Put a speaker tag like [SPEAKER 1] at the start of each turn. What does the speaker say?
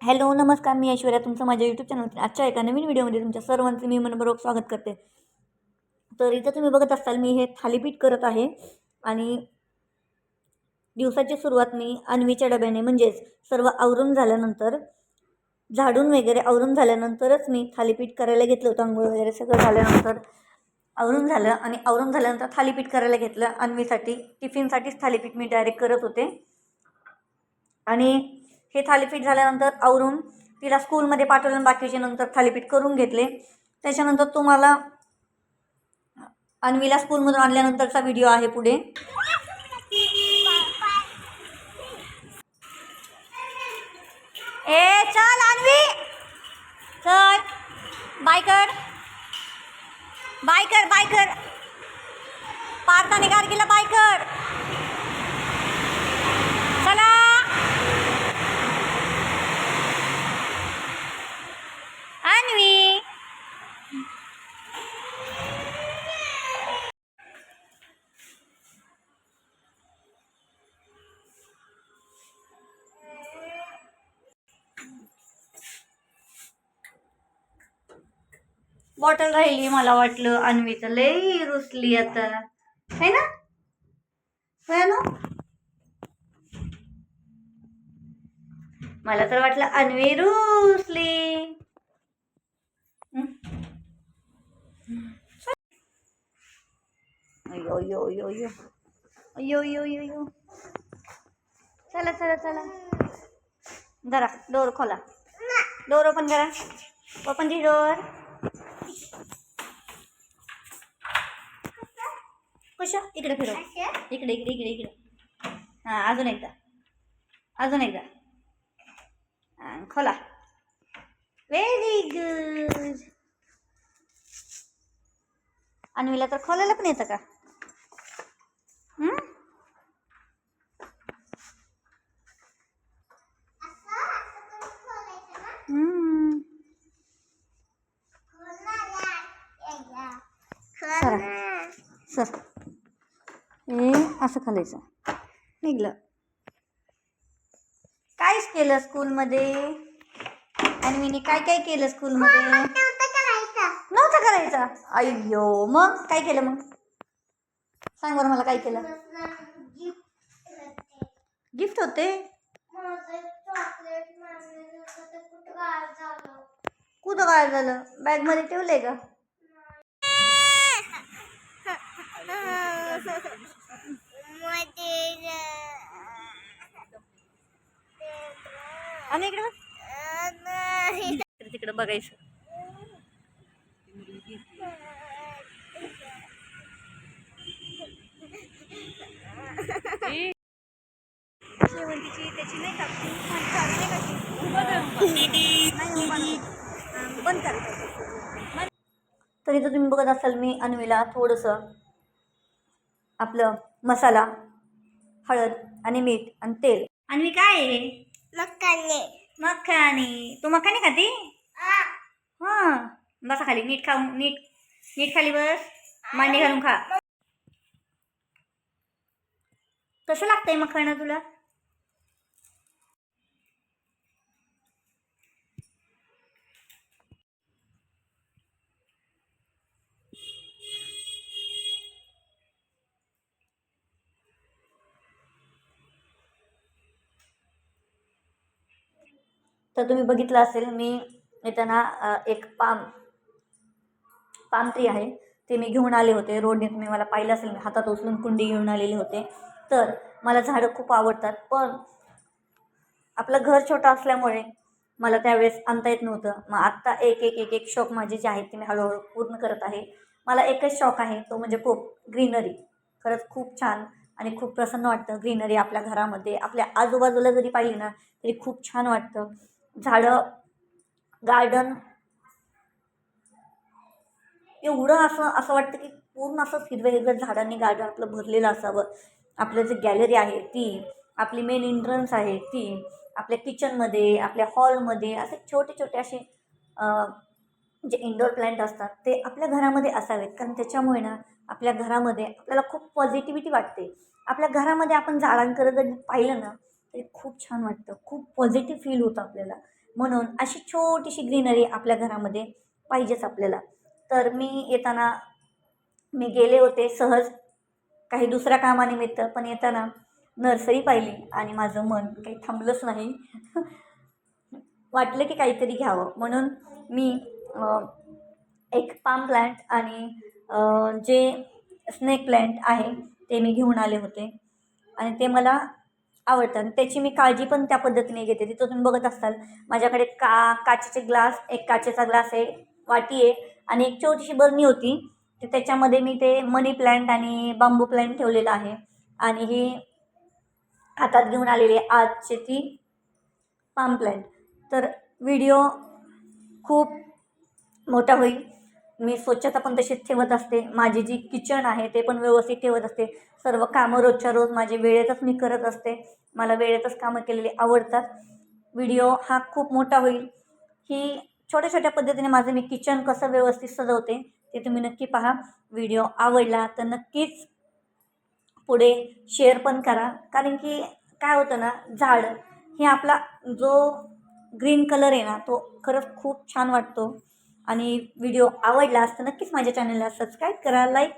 [SPEAKER 1] Hello नमस्कार मी ऐश्वर्या. तुमचं माझ्या यूट्यूब चॅनल आजच्या एका नवीन व्हिडिओमध्ये तुमच्या सर्वांचं मी मनपूर्वक स्वागत करते. तर इथं तुम्ही बघत असाल मी हे थालीपीठ करत आहे आणि दिवसाची सुरुवात मी अन्वीच्या डब्याने म्हणजेच सर्व आवरून झाल्यानंतर झाडून वगैरे आवरून झाल्यानंतरच मी थालीपीठ करायला घेतलं होतं आंघोळ वगैरे सगळं झाल्यानंतर आवरून झालं आणि आवरून झाल्यानंतर थालीपीठ करायला घेतलं. अन्वीसाठी टिफिनसाठीच थालीपीठ मी डायरेक्ट करत होते. आणि हे थालीपीठ झाल्यानंतर आवरून तिला स्कूलमध्ये पाठवलं बाकीचे नंतर थालीपीठ करून घेतले. त्याच्यानंतर तुम्हाला अन्वीला स्कूलमधून आणल्यानंतरचा व्हिडिओ आहे पुढे. ए चल अन्वी! चल. बाय कर. बाय कर बाय कर. बायकर बाय कर. बॉटल राहिली मला वाटलं. अन्वी तर लई रुसली आता. है ना? है ना? मला तर वाटलं अन्वी रुसली. अयो यो यो यो अयो यो यो यो चला चला चला. जरा डोर खोला. डोर ओपन करा. ओपन दी डोर इकडे फिरव. इकडे इकडे इकडे इकडे. हां अजून एकदा. अजून एकदा. खोला. व्हेरी गुड अन्वीला तर खोलायला पण येतं का. सर. सर. हे असं खालायचं निघलं. कायच केलं स्कूलमध्ये. आणि मी काय काय केलं स्कूलमध्ये? नव्हतं करायचं. अय्यो मग? काय केलं मग? सांग बरं मला काय केलं. गिफ्ट होते. कुठं काय झालं? बॅगमध्ये ठेवलंय का? आणि इकडे तिकडे बघायचं. शेवंतीची त्याची नाही का? तर इथं तुम्ही बघत असाल मी अन्वीला थोडंसं आपलं मसाला हळद आणि मीठ आणि तेल. अन्वी काय आहे? मखानी तू मखानी खाती? हां. बसा खाली. नीट खाऊ नीट नीट खाली बस. मांडी घालून खा. कसं लागतंय मखाणं तुला? तर तुम्ही बघितलं असेल मी येताना एक पाम पाम ट्री आहे. ते मी घेऊन आले होते. रोडने तुम्ही मला पाहिलं असेल मी हातात उचलून कुंडी घेऊन आलेले होते. तर मला झाडं खूप आवडतात पण आपलं घर छोटं असल्यामुळे मला त्यावेळेस आणता येत नव्हतं. मग आत्ता एक एक एक एक शौक माझे जे आहेत ते मी हळूहळू पूर्ण करत आहे. मला एकच शौक आहे तो म्हणजे खूप ग्रीनरी. खरंच खूप छान आणि खूप प्रसन्न वाटतं ग्रीनरी आपल्या घरामध्ये. आपल्या आजूबाजूला जरी पाहिली ना तरी खूप छान वाटतं. झाडं गार्डन एवढं असं असं वाटतं की पूर्ण असं हिरव्या हिरव्या झाडांनी गार्डन आपलं भरलेलं असावं. आपलं जे गॅलरी आहे ती आपली मेन एंट्रन्स आहे ती आपल्या किचनमध्ये आपल्या हॉलमध्ये असे छोटे छोटे असे जे इंडोर प्लांट असतात ते आपल्या घरामध्ये असावेत. कारण त्याच्यामुळे ना आपल्या घरामध्ये आपल्याला खूप पॉझिटिव्हिटी वाटते. आपल्या घरामध्ये आपण झाडांकडे जर पाहिलं ना तरी खूप छान वाटतं. खूप पॉझिटिव्ह फील होतं आपल्याला. म्हणून अशी छोटीशी ग्रीनरी आपल्या घरामध्ये पाहिजेच आपल्याला. तर मी येताना मी गेले होते सहज काही दुसऱ्या कामानिमित्त पण येताना नर्सरी पाहिली आणि माझं मन काही थांबलंच नाही. वाटलं की काहीतरी घ्यावं. म्हणून मी एक पाम प्लांट आणि जे स्नेक प्लांट आहे ते मी घेऊन आले होते. आणि ते मला आवडतं. आणि त्याची मी काळजी पण त्या पद्धतीने घेते. तिथं तुम्ही बघत असाल माझ्याकडे का काचेचे ग्लास एक काचेचा ग्लास आहे वाटी आहे आणि एक छोटीशी बरणी होती. तर त्याच्यामध्ये मी ते मनी प्लांट आणि बांबू प्लांट ठेवलेलं आहे. आणि ही हातात घेऊन आलेली आहे आजची ती पाम प्लांट. तर व्हिडिओ खूप मोठा होईल. मी स्वच्छता पण तशीच ठेवत असते. माझी जी किचन आहे ते पण व्यवस्थित ठेवत असते. सर्व कामं रोजच्या रोज माझे वेळेतच मी करत असते. मला वेळेतच कामं केलेली आवडतात. व्हिडिओ हा खूप मोठा होईल. ही छोट्या छोट्या पद्धतीने माझं मी किचन कसं व्यवस्थित सजवते ते तुम्ही नक्की पहा. व्हिडिओ आवडला तर नक्कीच पुढे शेअर पण करा. कारण की काय होतं ना झाड हे आपला जो ग्रीन कलर आहे ना तो खरंच खूप छान वाटतो. आणि व्हिडिओ आवडला असतं नक्कीच माझ्या चॅनलला सबस्क्राईब करा लाईक